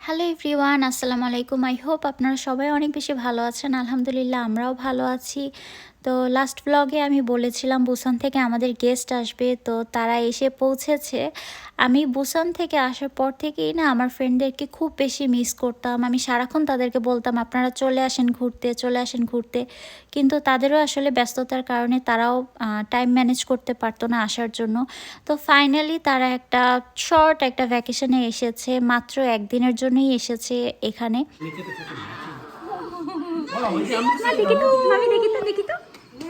Hello everyone আসসালামু আলাইকুম I hope আপনারা সবাই অনেক বেশি ভালো আছেন। আলহামদুলিল্লাহ, আমরাও ভালো আছি। তো লাস্ট ব্লগে আমি বলেছিলাম বুসান থেকে আমাদের গেস্ট আসবে তো তারা এসে পৌঁছেছে। আমি বুসান থেকে আসার পর থেকেই না আমার ফ্রেন্ডদেরকে খুব বেশি মিস করতাম। আমি সারাক্ষণ তাদেরকে বলতাম আপনারা চলে আসেন ঘুরতে চলে আসেন ঘুরতে। কিন্তু তাদেরও আসলে ব্যস্ততার কারণে তারাও টাইম ম্যানেজ করতে পারতো না আসার জন্য। তো ফাইনালি তারা একটা শর্ট একটা ভ্যাকেশনে এসেছে মাত্র একদিনের জন্যই এসেছে এখানে। দেখি তো দেখি তো দেখি তো।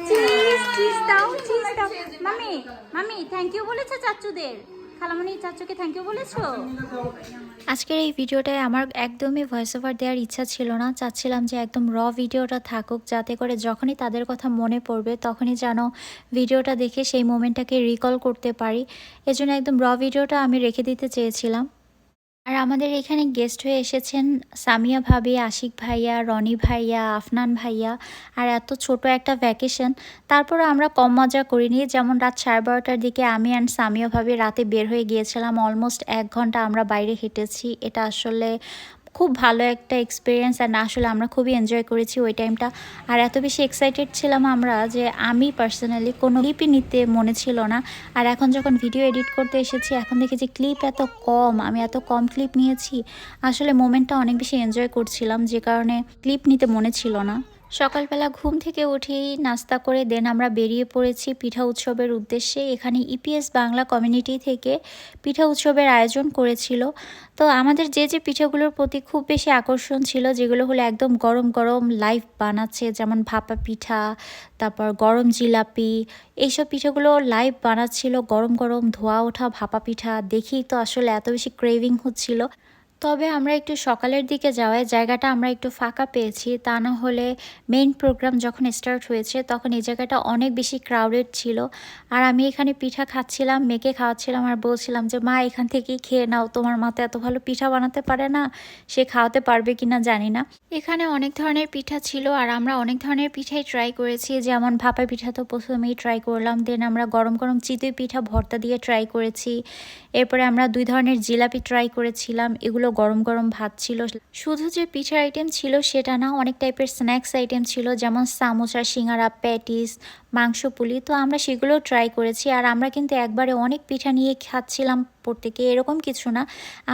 চিজ চিজ দাও চিজ দাও। মামি মামি থ্যাংক ইউ বলেছ চাচুদের। খালামণি চাচুকে থ্যাংক ইউ বলেছ? আজকের এই ভিডিওটায় আমার একদমই ভয়েস ওভার দেওয়ার ইচ্ছা ছিল না। চাচ্ছিলাম যে একদম র ভিডিওটা থাকুক যাতে করে যখনই তাদের কথা মনে পড়বে তখনই যেন ভিডিওটা দেখে সেই মোমেন্টটাকে রিকল করতে পারি। এজন্য একদম র ভিডিওটা আমি রেখে দিতে চেয়েছিলাম। আর আমাদের এখানে গেস্ট হয়ে এসেছেন সামিয়া ভাবি, আশিক ভাইয়া, রনি ভাইয়া, আফনান ভাইয়া। আর এত ছোট একটা ভ্যাকেশন তারপর আমরা কম মজা করিনি। যেমন রাত সাড়ে বারোটার দিকে আমি অ্যান্ড সামিয়া ভাবি রাতে বের হয়ে গিয়েছিলাম। অলমোস্ট এক ঘণ্টা আমরা বাইরে হেঁটেছি। এটা আসলে খুব ভালো একটা এক্সপিরিয়েন্স আর আসলে আমরা খুবই এনজয় করেছি ওই টাইমটা আর এত বেশি এক্সাইটেড ছিলাম আমরা যে আমি পার্সোনালি কোনো ক্লিপই নিতে মনে ছিল না। আর এখন যখন ভিডিও এডিট করতে এসেছি, এখন দেখি যে ক্লিপ এত কম, আমি এত কম ক্লিপ নিয়েছি। আসলে মোমেন্টটা অনেক বেশি এনজয় করছিলাম, যে কারণে ক্লিপ নিতে মনে ছিল না। সকালবেলা ঘুম থেকে উঠেই নাস্তা করে দেন। আমরা বেরিয়ে পড়েছি পিঠা উৎসবের উদ্দেশ্যে। এখানে ইপিএস বাংলা কমিউনিটি থেকে পিঠা উৎসবের আয়োজন করেছিল। তো আমাদের যে যে পিঠাগুলোর প্রতি খুব বেশি আকর্ষণ ছিল, যেগুলো হলো একদম গরম গরম লাইভ বানাচ্ছে, যেমন ভাপা পিঠা, তারপর গরম জিলাপি, এইসব পিঠাগুলো লাইভ বানাচ্ছিল। গরম গরম ধোয়া ওঠা ভাপা পিঠা, দেখেই তো আসলে এত বেশি ক্রেভিং হচ্ছিল। তবে আমরা একটু সকালের দিকে যাওয়ায় জায়গাটা আমরা একটু ফাঁকা পেয়েছি। তা না হলে মেইন প্রোগ্রাম যখন স্টার্ট হয়েছে তখন এই জায়গাটা অনেক বেশি ক্রাউডেড ছিল। আর আমি এখানে পিঠা খাচ্ছিলাম মেকে খাওয়াচ্ছিলাম আর বলছিলাম যে, মা, এখান থেকেই খেয়ে নাও। তোমার মা তো এত ভালো পিঠা বানাতে পারে না। সে খাওয়াতে পারবে কি না জানি না। এখানে অনেক ধরনের পিঠা ছিল আর আমরা অনেক ধরনের পিঠাই ট্রাই করেছি। যেমন ভাপা পিঠা তো প্রথমেই ট্রাই করলাম দেন আমরা গরম গরম চিতই পিঠা ভর্তা দিয়ে ট্রাই করেছি। এরপরে আমরা দুই ধরনের জিলাপি ট্রাই করেছিলাম। এগুলো গরম গরম ভাত ছিল। শুধু যে পিঠার আইটেম ছিল সেটা না, অনেক টাইপের স্ন্যাক্স আইটেম ছিল, যেমন সামোসা, সিঙ্গারা প্যাটিস মাংস পুলি তো আমরা সেগুলো ট্রাই করেছি আর আমরা কিন্তু একবারে অনেক পিঠা নিয়ে খাচ্ছিলাম প্রত্যেকে, এরকম কিছু না।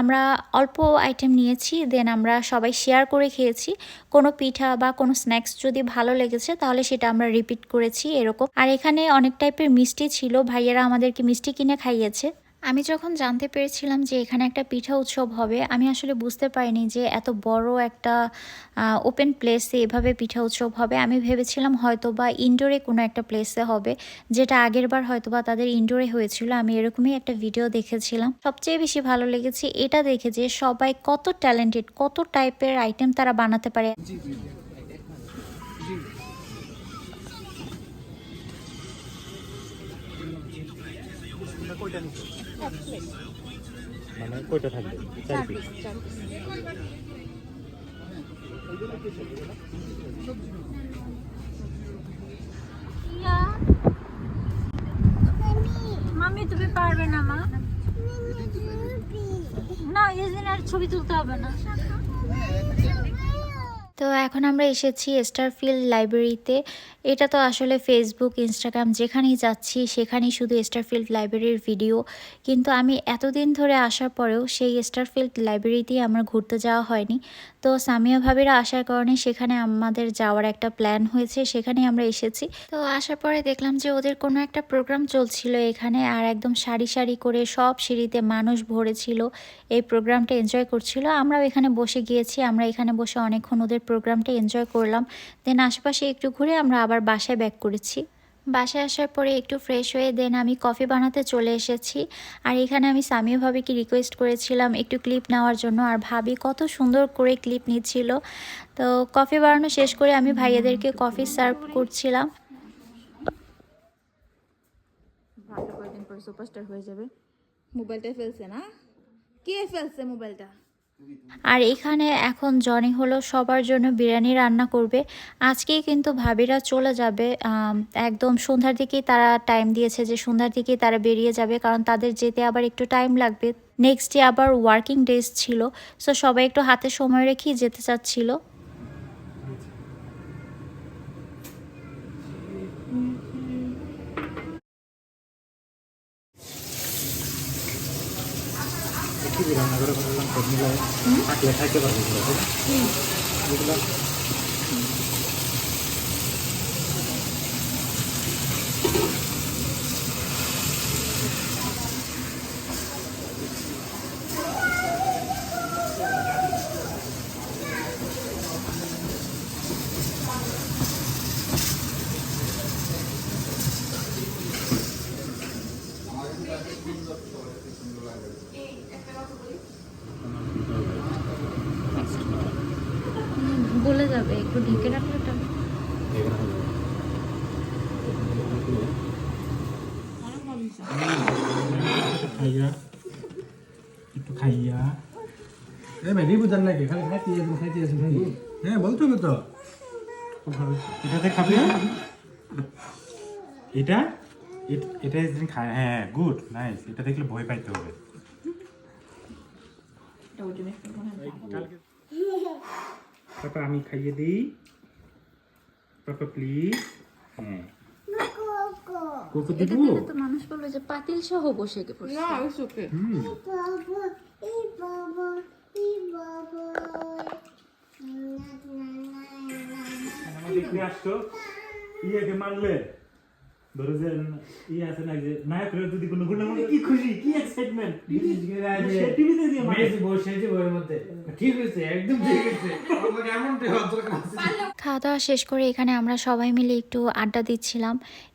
আমরা অল্প আইটেম নিয়েছি দেন আমরা সবাই শেয়ার করে খেয়েছি। কোনো পিঠা বা কোনো স্ন্যাক্স যদি ভালো লেগেছে, তাহলে সেটা আমরা রিপিট করেছি, এরকম। আর এখানে অনেক টাইপের মিষ্টি ছিল, ভাইয়েরা আমাদেরকে মিষ্টি কিনে খাইয়েছে। আমি যখন জানতে পেরেছিলাম যে এখানে একটা পিঠা উৎসব হবে, আমি আসলে বুঝতে পারিনি যে এত বড় একটা ওপেন প্লেসে এভাবে পিঠা উৎসব হবে। আমি ভেবেছিলাম হয়তো বা ইনডোরে কোনো একটা প্লেসে হবে, যেটা আগের বার হয়তো বা তাদের ইনডোরে হয়েছিল। আমি এরকমই একটা ভিডিও দেখেছিলাম। সবচেয়ে বেশি ভালো লেগেছে এটা দেখে যে সবাই কত ট্যালেন্টেড কত টাইপের আইটেম তারা বানাতে পারে। মানে কয়টা থাকবে? চার পিস মামি তুমি পারবে না মা। না এই দিন আর ছবি তুলতে হবে না। তো এখন আমরা এসেছি স্টারফিল্ড লাইব্রেরিতে এটা তো আসলে ফেসবুক ইনস্টাগ্রাম যেখানেই যাচ্ছি, সেখানেই শুধু স্টারফিল্ড লাইব্রেরির ভিডিও কিন্তু আমি এতদিন ধরে আসার পরেও সেই স্টারফিল্ড লাইব্রেরিতেই আমার ঘুরতে যাওয়া হয়নি। তো সামিয়া ভাবিরা আসার কারণে সেখানে আমাদের যাওয়ার একটা প্ল্যান হয়েছে সেখানে আমরা এসেছি। তো আসার পরে দেখলাম যে ওদের কোনো একটা প্রোগ্রাম চলছিল এখানে, আর একদম সারি সারি করে সব সিঁড়িতে মানুষ ভরেছিল। এই প্রোগ্রামটা এনজয় করছিল। আমরাও এখানে বসে গিয়েছি, আমরা এখানে বসে অনেকক্ষণ ওদের প্রোগ্রামটা এনজয় করলাম। দেন আশেপাশে একটু ঘুরে আমরা আবার বাসায় ব্যাক করেছি। বাসায় আসার পরে একটু ফ্রেশ হয়ে দেন আমি কফি বানাতে চলে এসেছি। আর এখানে আমি সামিয়া ভাবিকে রিকোয়েস্ট করেছিলাম একটু ক্লিপ নেওয়ার জন্য। আর ভাবি কত সুন্দর করে ক্লিপ নিচ্ছিল। তো কফি বানানো শেষ করে আমি ভাইয়াদেরকে কফি সার্ভ করছিলাম। মোবাইলটা ফেলছে না? কে ফেলছে মোবাইলটা? আর এখানে এখন জনি হলো সবার জন্য বিরিয়ানি রান্না করবে। আজকেই কিন্তু ভাবিরা চলে যাবে একদম সন্ধ্যার দিকেই তারা টাইম দিয়েছে যে সন্ধ্যার দিকেই তারা বেরিয়ে যাবে, কারণ তাদের যেতে আবার একটু টাইম লাগবে। নেক্সট ডে আবার ওয়ার্কিং ডেজ ছিল সো সবাই একটু হাতে সময় রেখেই যেতে চাচ্ছিল। কি রান্না করে করলাম সব মিলে থাকলে খাইতে পারব বলে যাবে, একটু ঢেকে রাখলে এগুলো খাইয়া খাইয়া। এ ভাই রিবু জান নাকি খালি খাইতে আছেন খাইতে খালি হ্যাঁ বলতো তো এটাতে খাবি এটা এট- এটা একদিন খায় হ্যাঁ গুড নাইস এটা দেখলে ভয় পাইতে হবে। পাপা আমি খাইয়ে দিই। প্লিজ হ্যাঁ। কোকো দিব? তো মানুষ বলবে যে পাতিল সহ বসে পড়ছে। হুম দেখতে আসতো ইয়েকে মারলে ধরো যে ই আছে না যে নায়কের যদি কোনো গুণ কি খুশি কি এক্সাইটমেন্ট টিভিতে দিয়ে মেসি বসে আছে বইয়ের মধ্যে। ঠিক হয়েছে একদম ঠিক হয়েছে। এমনটাই খাওয়া দাওয়া শেষ করে এখানে আমরা সবাই মিলে একটু আড্ডা দিচ্ছিলাম।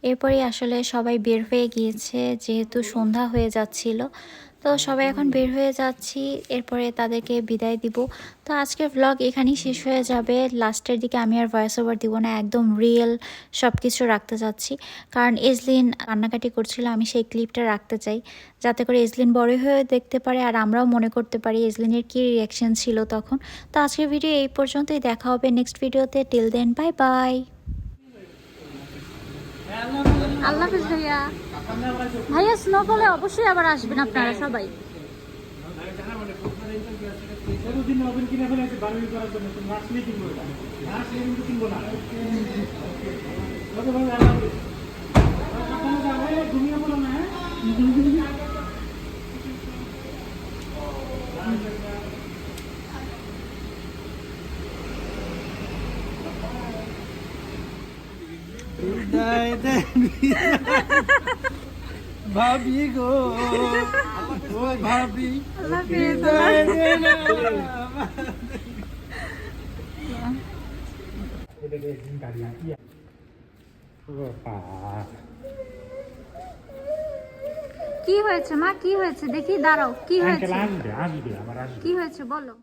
এরপরে আসলে সবাই বের হয়ে গিয়েছে যেহেতু সন্ধ্যা হয়ে যাচ্ছিল। তো সবাই এখন বের হয়ে যাচ্ছি, এরপরে তাদেরকে বিদায় দিব। তো আজকের ভ্লগ এখানেই শেষ হয়ে যাবে। লাস্টের দিকে আমি আর ভয়েস ওভার দিব না, একদম রিয়েল সব কিছু রাখতে চাচ্ছি কারণ এজলিন কান্নাকাটি করছিল, আমি সেই ক্লিপটা রাখতে চাই। যাতে করে এজলিন বড় হয়ে দেখতে পারে, আর আমরাও মনে করতে পারি এজলিনের কী রিয়াকশন ছিল তখন। তো আজকের ভিডিও এই পর্যন্তই, দেখা হবে নেক্সট ভিডিওতে টিল দেন বাই বাই আল্লাহ ভাইয়া। ভাইয়া স্নোফলে অবশ্যই আবার আসবেন আপনারা সবাই। এতদিন ওভেন কিনে ফেলেছে বারবি করার জন্য তুমি আসলেই কিনবো এটা না আসলে কিন্তু কিনবো না ওকে ভাই আল্লাহ হাফেজ। সাবধানে যাও, এই, ঘুমিয়ে পড়ো না হ্যাঁ? ভাবি গো ও ভাবি কি হয়েছে মা? কি হয়েছে? দেখি দাঁড়াও। কি হয়েছে? কি হয়েছে? বলো।